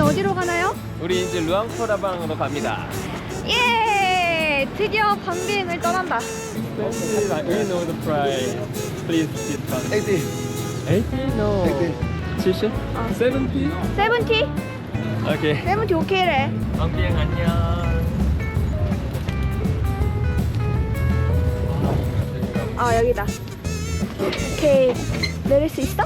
이제 어디로 가나요? 우리 이제 루앙프라방으로 갑니다. 예! 드디어 밤비행을 떠난다. We know the price. Please discount. 80. 80? No. 70? 아. 70? 세븐티? 오케이. 세븐티 오케이래. 방비행 안녕. 아 여기다. 오케이. 내릴 수 있어?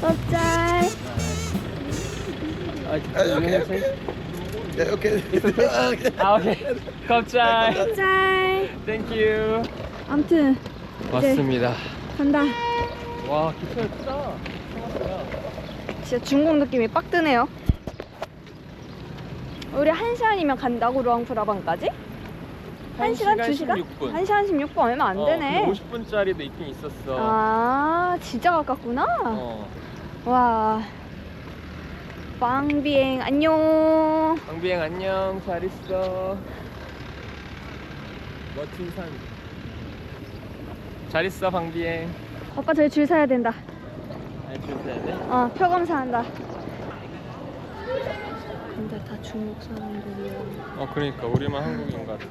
깜짝. Yeah, okay. 아 오케이. 깜짝. 깜짝. 땡큐. 아무튼 왔습니다. 간다. 와 기차가 크다. 진짜 중국 느낌이 빡 드네요. 우리 한 시간이면 간다고 루앙프라방까지? 한 시간? 두 시간? 16분. 한 시간 16분 얼마 안 되네. 50분짜리도 있긴 있었어. 아, 진짜 가깝구나. 어. 와. 빵비행 안녕. 방비행 안녕. 잘 있어. 멋진 산. 잘 있어 방비행. 오빠 저기 줄 서야 된다. 알줄 서야 돼. 어, 표 검사한다. 근데 다 중국 사람들이야. 어 그러니까 우리만 한국인 것 같아.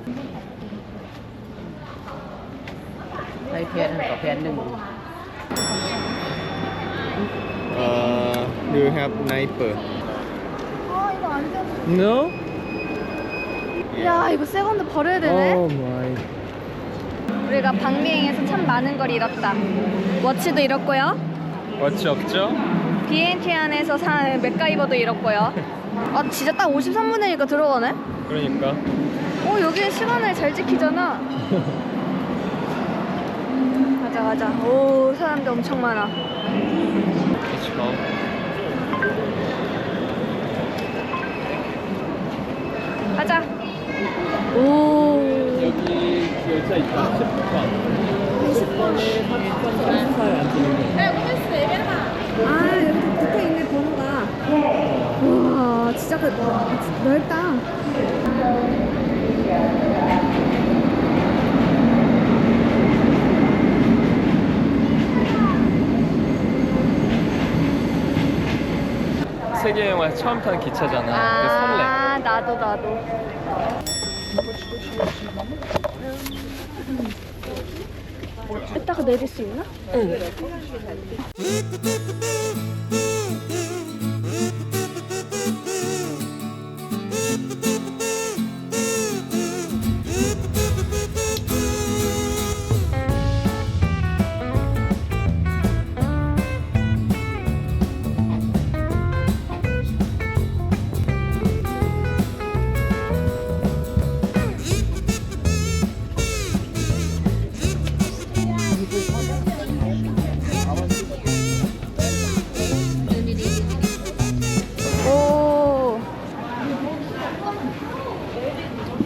ช้แพนต่อแพนหนึ่ง Uh, do you have sniper? 아, 이거 안 돼. No? 야, 이거 세컨드 버려야 되네. Oh my. 우리가 방비행에서 참 많은 걸 잃었다. 워치도 잃었고요. 워치 없죠? BNT 안에서 산 맥가이버도 잃었고요. 아 진짜 딱 53분이니까 들어가네? 그러니까. 어 여기 시간을 잘 지키잖아. 가자 가자. 오 사람들 엄청 많아. 가자. 오. 여기 열차 있다. 10번. 10번에 33사에 앉히는 거. 아 여기 붙어 있네 번호가. 와 진짜 그 넓다. 세계 영화 처음 탄 기차잖아. 설레. 아 나도 나도. 이따가 내릴 수 있나? 오.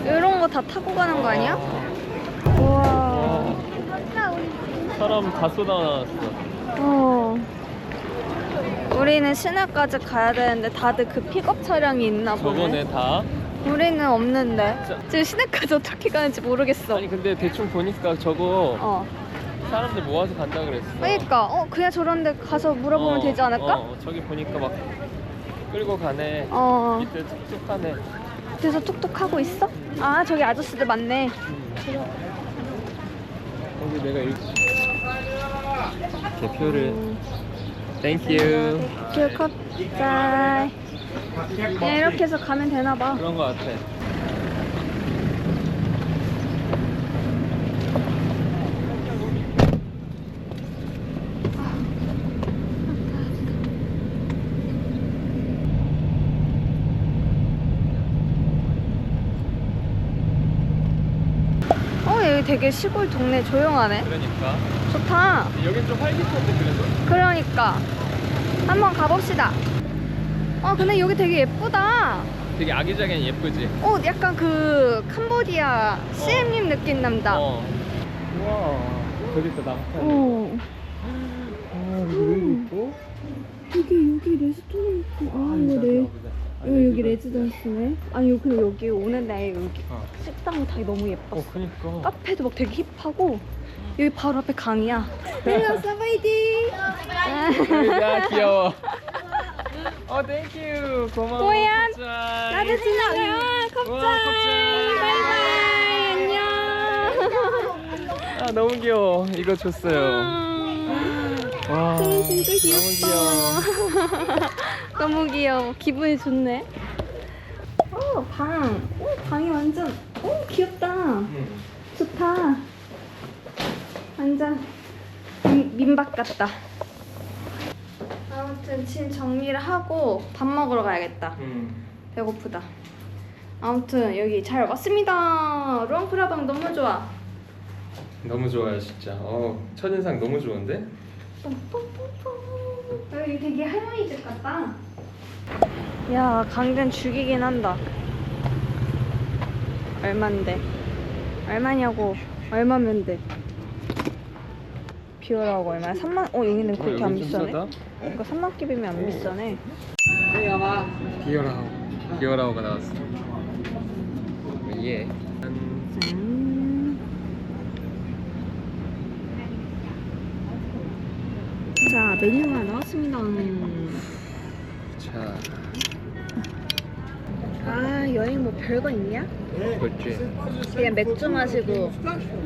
이런 거 다 타고 가는 거 아니야? 우와. 사람 다 쏟아나왔어. 어. 우리는 시내까지 가야 되는데 다들 그 픽업 차량이 있나 보네. 저번에 다. 우리는 없는데. 자. 지금 시내까지 어떻게 가는지 모르겠어. 아니 근데 대충 보니까 저거 어. 사람들 모아서 간다 그랬어. 그러니까 어 그냥 저런 데 가서 물어보면 어, 되지 않을까? 어, 저기 보니까 막 끌고 가네. 어. 밑에 툭툭 하네. 그래서 툭툭 하고 있어? 아 저기 아저씨들 많네. 여기 내가 일... 대표를. 땡큐. 그 컵짤. 그냥 이렇게 해서 가면 되나 봐. 그런 거 같아. 어 여기 되게 시골 동네 조용하네. 그러니까. 좋다. 여긴 좀 활기찬데 그래도. 그러니까 한번 가봅시다. 어 근데 여기 되게 예쁘다. 되게 아기자기한 예쁘지. 어 약간 그 캄보디아 CM님 느낌 난다. 어. 우와. 저기 있다. 오. 아, 여기 왜 있고? 여기 여기 레스토랑 있고 아 이거 레 어, 여기 레지던스네. 아니 근데 여기 오는 날 여기 어. 식당 다 너무 예뻤어. 어 그니까 카페도 막 되게 힙하고 여기 바로 앞에 강이야. 헬로 사바이디. 야 귀여워 어 땡큐 고마워 컵장. 나도 지나가. 컵장. 컵장. 바이바이. 안녕. 아 너무 귀여워 이거 줬어요 와 음, 진짜 귀엽다. 너무 귀여워. 기분이 좋네. 어, 방. 오, 방이 완전. 오, 귀엽다. 좋다. 완전 민, 민박 같다. 아무튼 짐 정리를 하고 밥 먹으러 가야겠다. 음. 배고프다. 아무튼 여기 잘 왔습니다. 루앙프라방 너무 좋아. 너무 좋아요 진짜 어 첫인상 너무 좋은데. 여기 되게 할머니 집 같다. 야, 강변 죽이긴 한다. 얼만데? 얼마냐고? 얼마면 돼? 비오라고 얼마야? 3만? 어, 여기는 그렇게 안 비싸네. 이거 3만 끼비면 안 비싸네. 비어라우 비어라우가 나왔어 예 한... 음. 자, 메뉴가 나왔습니다. 자. 아, 여행 뭐 별거 있냐? 그렇지. 그냥 맥주 마시고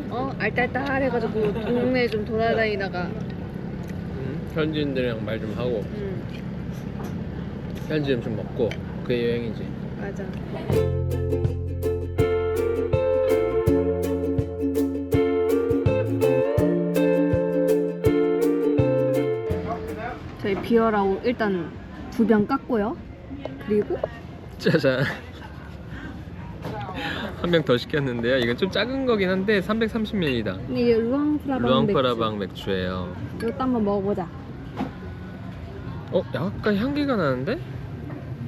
어 알딸딸 해가지고 동네 좀 돌아다니다가. 음, 현지인들이랑 말 좀 하고. 음. 현지 음식 먹고 그게 여행이지. 맞아 저희 비어라고 일단 두 병 깠고요. 그리고 짜잔. 한 병 더 시켰는데요. 이건 좀 작은 거긴 한데 330ml다 이게 루앙프라방 루앙프라방 맥주예요. 맥주 이것도 한번 먹어보자. 어? 약간 향기가 나는데?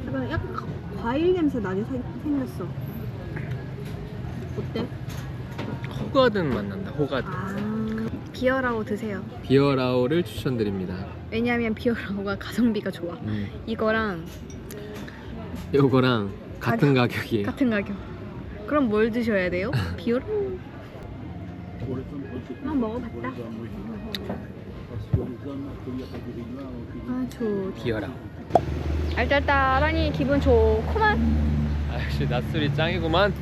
약간, 약간 과일 냄새 나게 사- 생겼어. 어때? 호가든 맛 난다 호가든. 아 비어라고 드세요. 비어라우를 추천드립니다. 왜냐면 비어라고가 가성비가 좋아. 음. 이거랑 요거랑 같은 가격이에요. 같은 가격. 그럼 뭘 드셔야 돼요? 비어라고 한번 먹어봤다. 아 좋 비어라우 알딸딸하니 기분 좋구만. 아 역시 낮술이 짱이구만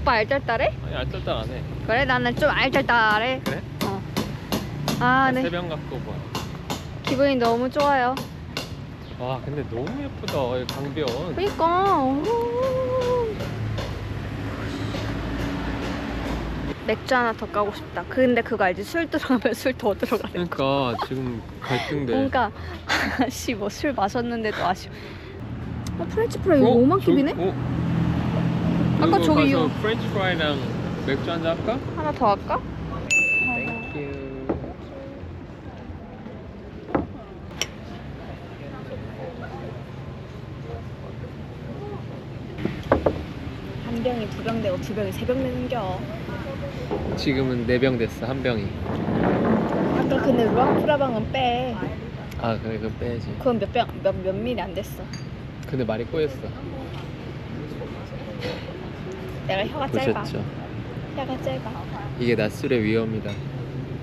오빠 알딸딸해? 아니 알뜰딱 안해 그래 나는 좀 알딸딸해 그래? 어. 아네 세병 갖고 봐. 기분이 너무 좋아요 와 근데 너무 예쁘다 이 강변 그니까 오. 맥주 하나 더 까고 싶다 근데 그거 알지? 술 들어가면 술 더 들어가는 거 그러니까 지금 갈등돼 뭔가 아씨 뭐술 마셨는데도 아쉬워 어 프렌치 프라이 어? 5만 저- 킵이네? 어? 아까 저기 가서 요- 프렌치 프라이랑 맥주 한잔 할까? 하나 더 할까? 땡큐 한 병이 두 병 되고 두 병이 세 병 되는 겨. 지금은 네병 됐어 한 병이. 아까 근데 루앙프라방은 빼. 아 그래 그거 빼야지. 그건 몇 병, 몇, 몇 밀이 안 됐어. 근데 말이 꼬였어 내가 혀가 짧아. 보셨죠? 혀가 짧아. 이게 낮술의 위험이다.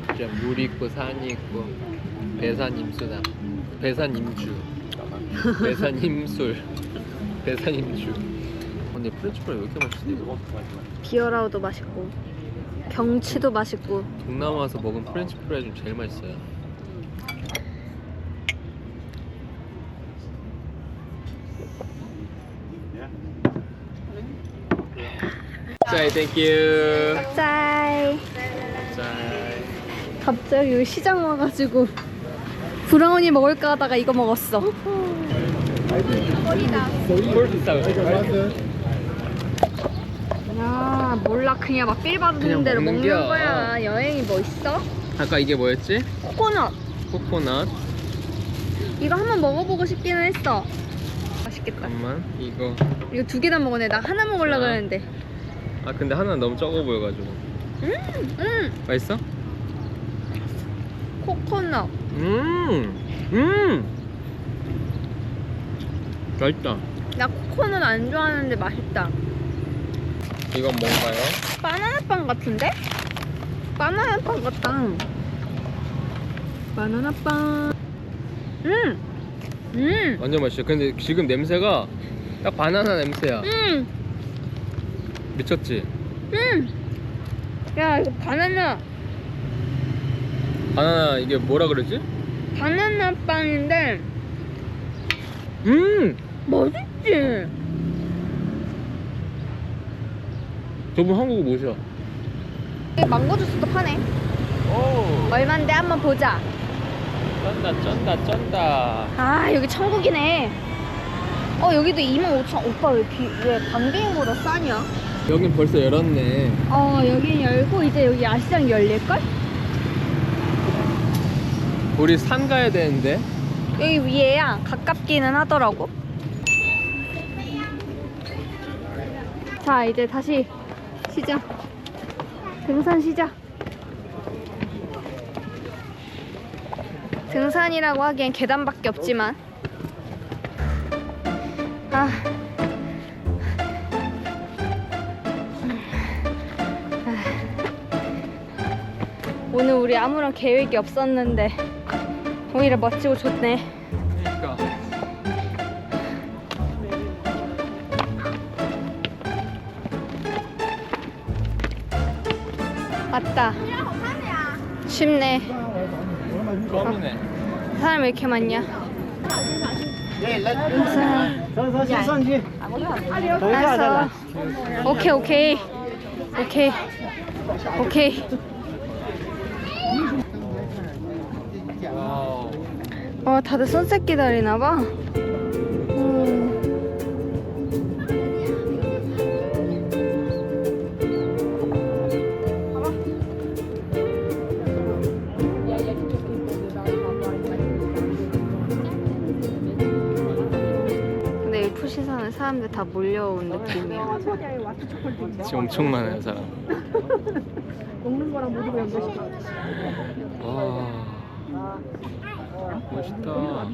진짜 물 있고 산이 있고 배산 임수다. 배산 임주. 배산 임술. 배산 임주. 근데 프렌치 프라이 왜 이렇게 맛있지? 비어라우도 맛있고 경치도 맛있고. 동남아 와서 먹은 프렌치 프라이 중 제일 맛있어요 자, 땡큐. 짤 자, 갑자기 여기 시장 와가지고 브라우니 먹을까 하다가 이거 먹었어 야 몰라 그냥 막빌 받는 그냥 대로 먹는 먹는 거야. 거야 여행이 뭐 있어? 아까 이게 뭐였지? 코코넛 코코넛. 이거 한번 먹어보고 싶기는 했어 맛있겠다 잠깐만, 이거. 이거 두 개나 먹었네 나 하나 먹으려고 아. 그랬는데 아, 근데 하나는 너무 적어 보여가지고. 음 맛있어? 코코넛 음, 음. 맛있다. 나 코코넛 안 좋아하는데 맛있다. 이건 뭔가요? 바나나 빵 같은데? 바나나 빵 같다. 바나나 빵. 음. 음. 완전 맛있어. 근데 지금 냄새가 딱 바나나 냄새야. 음. 미쳤지? 음. 야, 이거 바나나 바나나 이게 뭐라 그러지? 바나나 빵인데 음! 맛있지? 저분 한국어 뭐셔? 망고 주스도 파네. 오! 얼만데 한번 보자. 쩐다 쩐다 쩐다. 아, 여기 천국이네. 어, 여기도 25,000. 오빠 왜, 비, 왜 방배행보다 싸냐? 여긴 벌써 열었네. 어, 여긴 열고 이제 여기 야시장 열릴걸? 우리 산 가야 되는데. 여기 위에야 가깝기는 하더라고. 자, 이제 다시 시작. 등산 시작. 등산이라고 하기엔 계단밖에 없지만. 아. 오늘 우리 아무런 계획이 없었는데 오히려 멋지고 좋네. 그러니까. 맞다. 쉽네. 껌이네. 사람 왜 이렇게 많냐? 알았어. 오케이 오케이 오케이 오케이. 와우. 어 다들 선셋 기다리나 봐. 음. 근데 이 푸시산은 사람들 다 몰려온 느낌이야. 지금 엄청 많아요 사람. 먹는 거랑 모두 연결시켜. 와. 멋있다.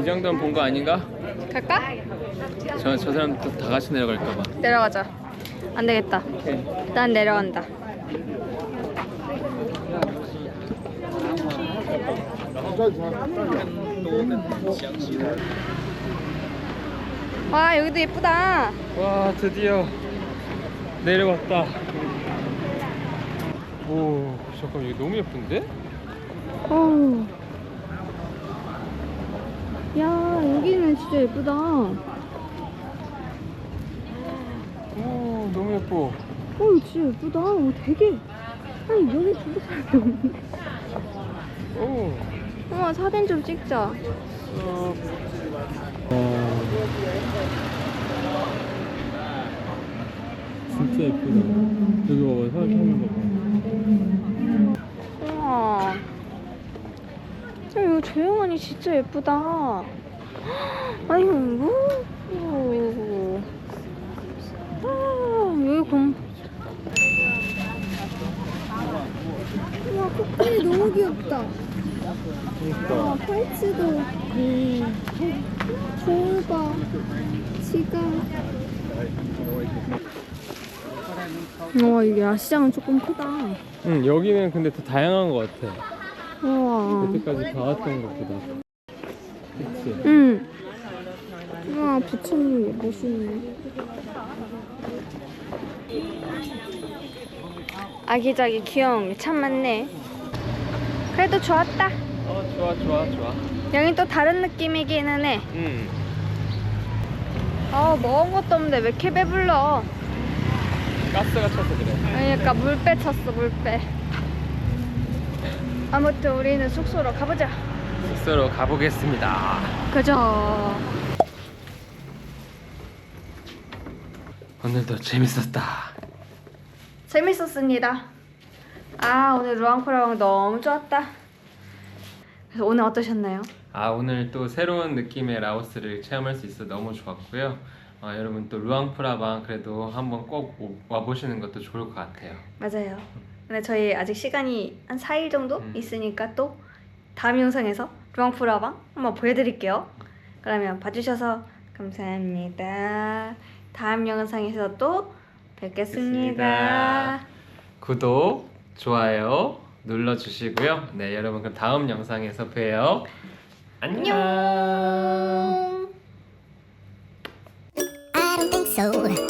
이 정도면 본 거 아닌가? 갈까? 저, 저 사람 또 다 같이 내려갈까봐. 내려가자. 안 되겠다. 난 내려간다. 와 여기도 예쁘다. 와 드디어 내려왔다. 오 잠깐 여기 너무 예쁜데? 어. 야 여기는 진짜 예쁘다. 오 너무 예뻐. 어 진짜 예쁘다. 어, 되게 아니 여기 두고 사람이 없는데. 오. 어머 사진 좀 찍자. 진짜 예쁘다. 여기 봐봐 사진 이거 조용하니 진짜 예쁘다. 아이고, 이거. 아, 여기 곰. 우와, 코끼리 너무 귀엽다. 그러니까. 팔찌도. 음. 거울 봐. 지갑. 우와, 이게 야시장은 조금 크다. 응 여기는 근데 더 다양한 것 같아. 우와. 여태까지 봐왔던 것보다. 그치? 응. 우와, 부처님 멋있네. 아기자기 귀여운 게 참 많네. 그래도 좋았다. 어 좋아 좋아 좋아. 여긴 또 다른 느낌이기는 해. 응. 아, 먹은 것도 없는데 왜 이렇게 배불러? 가스가 차서 그래. 그러니까 물배 쳤어, 물배. 아무튼 우리는 숙소로 가보자. 숙소로 가보겠습니다. 그죠. 오늘도 재밌었다. 재밌었습니다. 아, 오늘 루앙프라방 너무 좋았다. 그래서 오늘 어떠셨나요? 아 오늘 또 새로운 느낌의 라오스를 체험할 수 있어 너무 좋았고요. 아, 여러분 또 루앙프라방 그래도 한번 꼭 오- 와보시는 것도 좋을 것 같아요. 맞아요. 근데 저희 아직 시간이 한 4일 정도 음. 있으니까 또 다음 영상에서 루앙프라방 한번 보여드릴게요. 그러면 봐주셔서 감사합니다. 다음 영상에서 또 뵙겠습니다. 구독, 좋아요 눌러주시고요. 네, 여러분 그럼 다음 영상에서 봬요. 안녕. 안